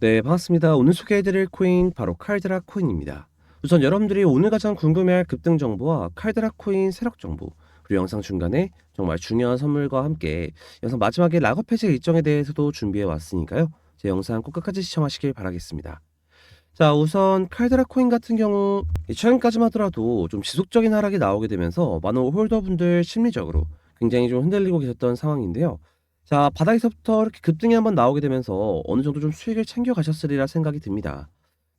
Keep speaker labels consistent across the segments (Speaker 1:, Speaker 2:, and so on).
Speaker 1: 네, 반갑습니다. 오늘 소개해드릴 코인 바로 칼드라 코인입니다. 우선 여러분들이 오늘 가장 궁금해할 급등 정보와 칼드라 코인 세력 정보, 그리고 영상 중간에 정말 중요한 선물과 함께 영상 마지막에 락업 해제 일정에 대해서도 준비해 왔으니까요. 제 영상 꼭 끝까지 시청하시길 바라겠습니다. 자, 우선 칼드라 코인 같은 경우 최근까지만 하더라도 좀 지속적인 하락이 나오게 되면서 많은 홀더분들 심리적으로 굉장히 좀 흔들리고 계셨던 상황인데요. 자, 바닥에서부터 이렇게 급등이 한번 나오게 되면서 어느 정도 좀 수익을 챙겨 가셨으리라 생각이 듭니다.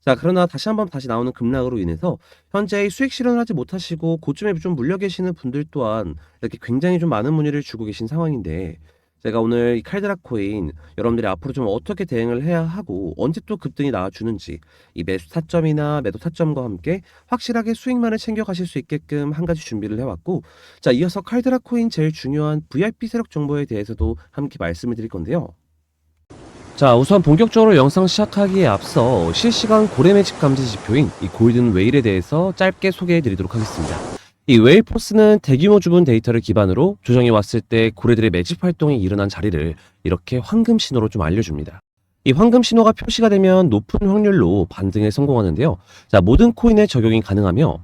Speaker 1: 자, 그러나 다시 한번 다시 나오는 급락으로 인해서 현재 수익 실현을 하지 못하시고 고점에 좀 물려 계시는 분들 또한 이렇게 굉장히 좀 많은 문의를 주고 계신 상황인데 제가 오늘 이 칼드라 코인 여러분들이 앞으로 좀 어떻게 대응을 해야 하고 언제 또 급등이 나와주는지 이 매수 타점이나 매도 타점과 함께 확실하게 수익만을 챙겨 가실 수 있게끔 한 가지 준비를 해왔고 자 이어서 칼드라 코인 제일 중요한 VIP 세력 정보에 대해서도 함께 말씀을 드릴 건데요. 자 우선 본격적으로 영상 시작하기에 앞서 실시간 고래 매직 감지 지표인 이 골든 웨일에 대해서 짧게 소개해 드리도록 하겠습니다. 이 웨일포스는 대규모 주문 데이터를 기반으로 조정이 왔을 때 고래들의 매집 활동이 일어난 자리를 이렇게 황금 신호로 좀 알려줍니다. 이 황금 신호가 표시가 되면 높은 확률로 반등에 성공하는데요. 자, 모든 코인에 적용이 가능하며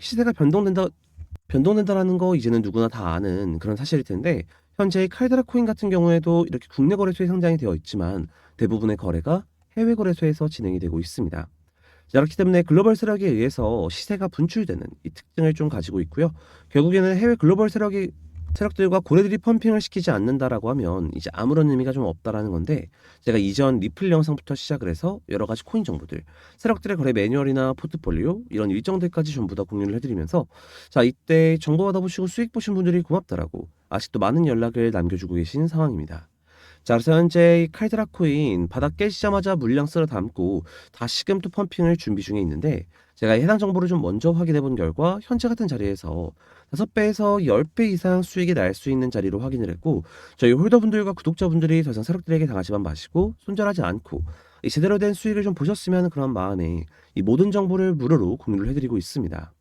Speaker 1: 시세가 변동된다, 변동된다라는 거 이제는 누구나 다 아는 그런 사실일 텐데, 현재 칼드라 코인 같은 경우에도 이렇게 국내 거래소에 상장이 되어 있지만 대부분의 거래가 해외 거래소에서 진행이 되고 있습니다. 자, 그렇기 때문에 글로벌 세력에 의해서 시세가 분출되는 이 특징을 좀 가지고 있고요. 결국에는 해외 글로벌 세력이 세력들과 고래들이 펌핑을 시키지 않는다라고 하면 이제 아무런 의미가 좀 없다라는 건데 제가 이전 리플 영상부터 시작을 해서 여러 가지 코인 정보들, 세력들의 거래 매뉴얼이나 포트폴리오 이런 일정들까지 전부 다 공유를 해드리면서 자 이때 정보 받아보시고 수익 보신 분들이 고맙다라고 아직도 많은 연락을 남겨주고 계신 상황입니다. 자 그래서 현재 이 칼드라 코인 바닥 깨지자마자 물량 쓸어 담고 다시금 또 펌핑을 준비 중에 있는데 제가 해당 정보를 좀 먼저 확인해 본 결과 현재 같은 자리에서 5배에서 10배 이상 수익이 날 수 있는 자리로 확인을 했고 저희 홀더분들과 구독자분들이 더 이상 세력들에게 당하지만 마시고 손절하지 않고 이 제대로 된 수익을 좀 보셨으면 그런 마음에 이 모든 정보를 무료로 공유를 해드리고 있습니다.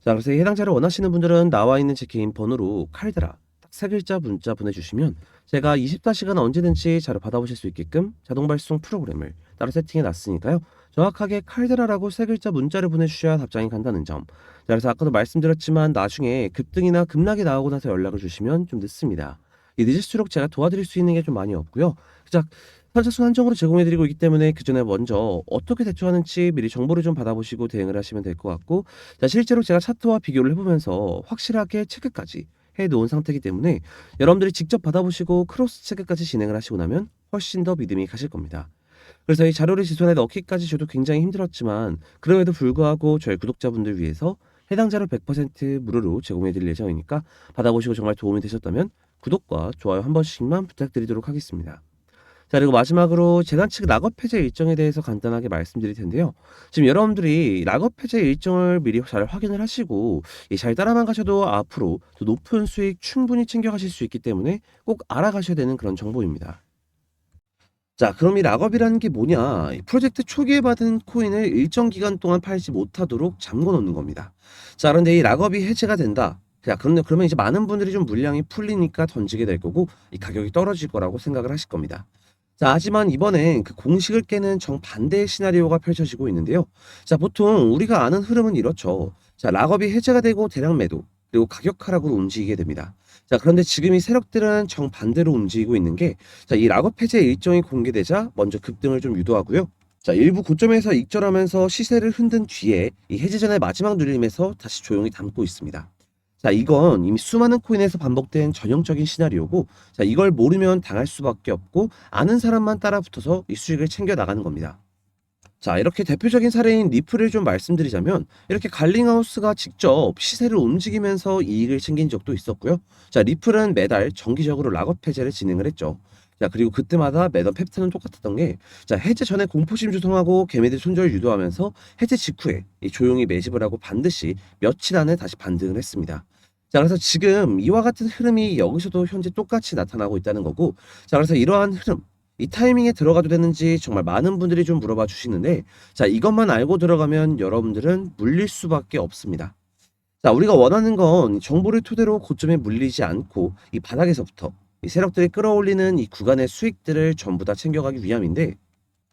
Speaker 1: 자 그래서 해당 자료 원하시는 분들은 나와 있는 제 개인 번호로 칼드라 딱 세 글자 문자 보내주시면 제가 24시간 언제든지 자료 받아보실 수 있게끔 자동 발송 프로그램을 따로 세팅해 놨으니까요. 정확하게 칼드라라고 세 글자 문자를 보내주셔야 답장이 간다는 점. 자, 그래서 아까도 말씀드렸지만 나중에 급등이나 급락이 나오고 나서 연락을 주시면 좀 늦습니다. 이 늦을수록 제가 도와드릴 수 있는 게 좀 많이 없고요. 자, 선착순 한정으로 제공해드리고 있기 때문에 그 전에 먼저 어떻게 대처하는지 미리 정보를 좀 받아보시고 대응을 하시면 될 것 같고, 자, 실제로 제가 차트와 비교를 해보면서 확실하게 체크까지 해 놓은 상태이기 때문에 여러분들이 직접 받아보시고 크로스 체크까지 진행을 하시고 나면 훨씬 더 믿음이 가실 겁니다. 그래서 이 자료를 지 손에 넣기까지 저도 굉장히 힘들었지만 그럼에도 불구하고 저희 구독자분들 위해서 해당 자료 100% 무료로 제공해 드릴 예정이니까 받아보시고 정말 도움이 되셨다면 구독과 좋아요 한 번씩만 부탁드리도록 하겠습니다. 자 그리고 마지막으로 재단 측 락업 해제 일정에 대해서 간단하게 말씀드릴 텐데요. 지금 여러분들이 락업 해제 일정을 미리 잘 확인을 하시고 이잘 따라만 가셔도 앞으로 더 높은 수익 충분히 챙겨가실 수 있기 때문에 꼭 알아가셔야 되는 그런 정보입니다. 자, 그럼 이 락업이라는 게 뭐냐? 이 프로젝트 초기에 받은 코인을 일정 기간 동안 팔지 못하도록 잠궈 놓는 겁니다. 자, 그런데 이 락업이 해제가 된다. 자, 그러면, 그러면 이제 많은 분들이 좀 물량이 풀리니까 던지게 될 거고, 이 가격이 떨어질 거라고 생각을 하실 겁니다. 자, 하지만 이번엔 그 공식을 깨는 정반대의 시나리오가 펼쳐지고 있는데요. 자, 보통 우리가 아는 흐름은 이렇죠. 자, 락업이 해제가 되고 대량 매도, 그리고 가격 하락으로 움직이게 됩니다. 자, 그런데 지금 이 세력들은 정반대로 움직이고 있는 게, 자, 이 락업 해제 일정이 공개되자 먼저 급등을 좀 유도하고요. 자, 일부 고점에서 익절하면서 시세를 흔든 뒤에 이 해지 전의 마지막 눌림에서 다시 조용히 담고 있습니다. 자, 이건 이미 수많은 코인에서 반복된 전형적인 시나리오고, 자, 이걸 모르면 당할 수밖에 없고, 아는 사람만 따라 붙어서 이 수익을 챙겨 나가는 겁니다. 자, 이렇게 대표적인 사례인 리플을 좀 말씀드리자면, 이렇게 갈링하우스가 직접 시세를 움직이면서 이익을 챙긴 적도 있었고요. 자, 리플은 매달 정기적으로 락업 해제를 진행을 했죠. 자, 그리고 그때마다 매던 팩트는 똑같았던 게, 자, 해제 전에 공포심 조성하고 개미들 손절 유도하면서 해제 직후에 이 조용히 매집을 하고 반드시 며칠 안에 다시 반등을 했습니다. 자, 그래서 지금 이와 같은 흐름이 여기서도 현재 똑같이 나타나고 있다는 거고, 자, 그래서 이러한 흐름, 이 타이밍에 들어가도 되는지 정말 많은 분들이 좀 물어봐 주시는데, 자, 이것만 알고 들어가면 여러분들은 물릴 수밖에 없습니다. 자, 우리가 원하는 건 정보를 토대로 고점에 물리지 않고 이 바닥에서부터 이 세력들이 끌어올리는 이 구간의 수익들을 전부 다 챙겨가기 위함인데,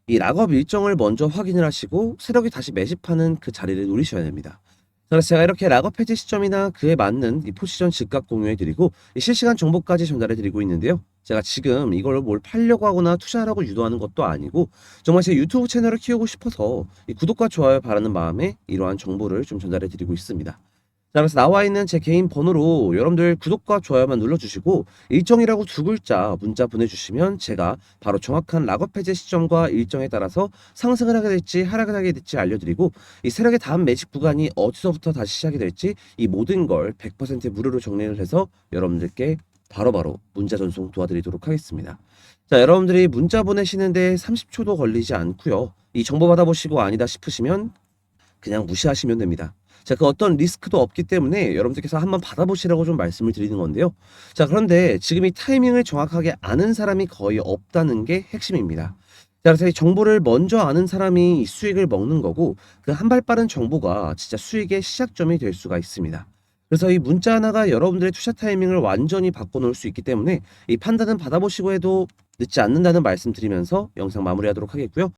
Speaker 1: 이 락업 일정을 먼저 확인을 하시고 세력이 다시 매집하는 그 자리를 노리셔야 됩니다. 그래서 제가 이렇게 락업 해지 시점이나 그에 맞는 이 포지션 즉각 공유해 드리고 이 실시간 정보까지 전달해 드리고 있는데요. 제가 지금 이걸 뭘 팔려고 하거나 투자하라고 유도하는 것도 아니고 정말 제 유튜브 채널을 키우고 싶어서 이 구독과 좋아요 바라는 마음에 이러한 정보를 좀 전달해 드리고 있습니다. 자, 그래서 나와 있는 제 개인 번호로 여러분들 구독과 좋아요만 눌러주시고 일정이라고 두 글자 문자 보내주시면 제가 바로 정확한 락업 해제 시점과 일정에 따라서 상승을 하게 될지 하락을 하게 될지 알려드리고 이 세력의 다음 매직 구간이 어디서부터 다시 시작이 될지 이 모든 걸 100% 무료로 정리를 해서 여러분들께 바로 바로 문자 전송 도와드리도록 하겠습니다. 자, 여러분들이 문자 보내시는데 30초도 걸리지 않고요. 이 정보 받아보시고 아니다 싶으시면 그냥 무시하시면 됩니다. 자, 그 어떤 리스크도 없기 때문에 여러분들께서 한번 받아보시라고 좀 말씀을 드리는 건데요. 자, 그런데 지금 이 타이밍을 정확하게 아는 사람이 거의 없다는 게 핵심입니다. 자, 그래서 이 정보를 먼저 아는 사람이 이 수익을 먹는 거고 그 한 발 빠른 정보가 진짜 수익의 시작점이 될 수가 있습니다. 그래서 이 문자 하나가 여러분들의 투자 타이밍을 완전히 바꿔놓을 수 있기 때문에 이 판단은 받아보시고 해도 늦지 않는다는 말씀 드리면서 영상 마무리하도록 하겠고요.